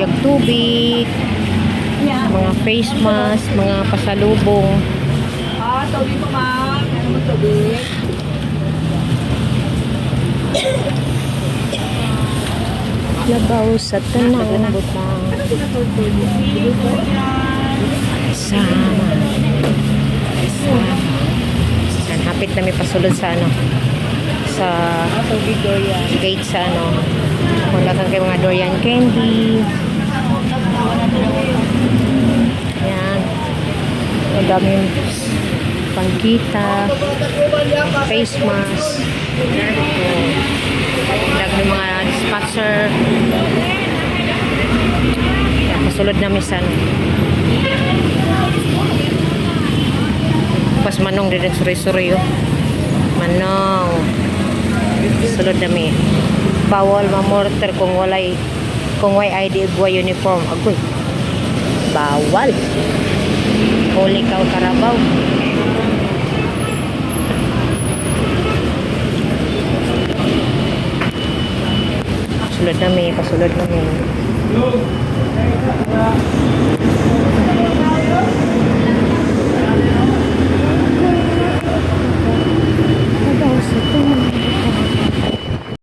bigyag tubig, mga face mask, mga pasalubong. Ah, tubig mo, ma'am. Ano mo tubig? Labaw sa tanang butang. Sama. Sama. Yan, hapit na may pasulod sa ano. Sa Ah, Dorian. gate sa ano. Wala kang kay mga durian candy. Yan. Ang daming pangkita, face mask. Dami mga dispatcher. Namin sa ano. Pas manong din suri-suri oh. Manong. Sulod nami. Bawal mamorter kung walay kung way ID ugwa uniform. Agoy. Bawal. Huli ka o karabaw. Sulod nami, kasulod nami.